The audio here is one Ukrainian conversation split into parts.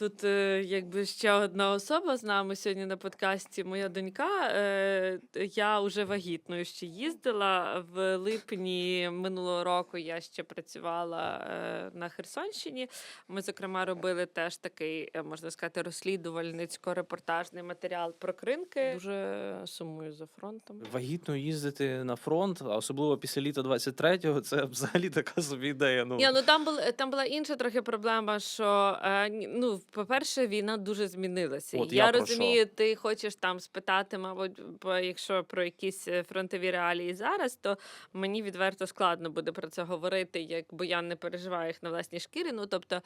Тут е, якби ще одна особа з нами сьогодні на подкасті. Моя донька. Е, я вже вагітною ще їздила. В липні минулого року я ще працювала е, на Херсонщині. Ми, зокрема, робили теж такий, можна сказати, розслідувальницько-репортажний матеріал про кринки. Дуже сумую за фронтом. Вагітно їздити на фронт, а особливо після літа 23-го, це взагалі така собі ідея. Ну, Ні, ну там бул, там була інша трохи проблема, що е, ні- ну, по-перше, війна дуже змінилася. От я я розумію, ти хочеш там спитати, мабуть, якщо про якісь е, фронтові реалії зараз, то мені відверто складно буде про це говорити, як бо я не переживаю їх на власній шкірі. Ну тобто,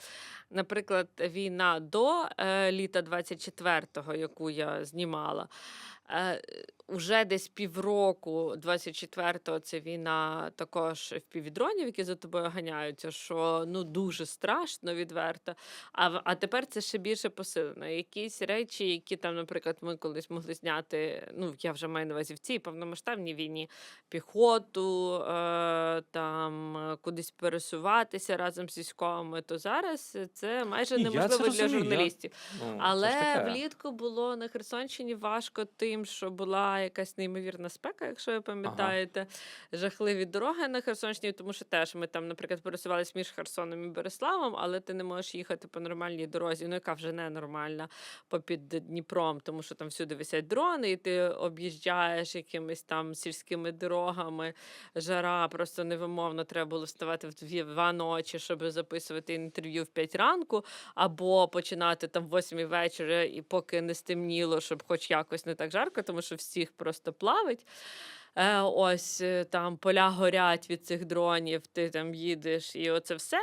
наприклад, війна до е, літа 24-го, яку я знімала. Е, Уже десь півроку 24-го це війна також впівдронів, які за тобою ганяються, що ну дуже страшно відверто. А, а тепер це ще більше посилено. Якісь речі, які там, наприклад, ми колись могли зняти. Ну я вже маю на увазі в цій повномасштабній війні піхоту, е, там е, кудись пересуватися разом з військовими, то зараз це майже неможливо для розумію, я- журналістів. ну, Але влітку було на Херсонщині важко тим, що була якась неймовірна спека, якщо ви пам'ятаєте, жахливі дороги на Херсонщині, тому що теж ми там, наприклад, пересувалися між Херсоном і Береславом, але ти не можеш їхати по нормальній дорозі, ну яка вже не нормальна, попід Дніпром, тому що там всюди висять дрони, і ти об'їжджаєш якимись там сільськими дорогами. Жара просто невимовно треба було вставати в два ночі, щоб записувати інтерв'ю в 5 ранку або починати там в 8 вечора, і поки не стемніло, щоб хоч якось не так жарко, тому що всіх просто плавить. Е, ось е, там поля горять від цих дронів, ти там їдеш, і оце все.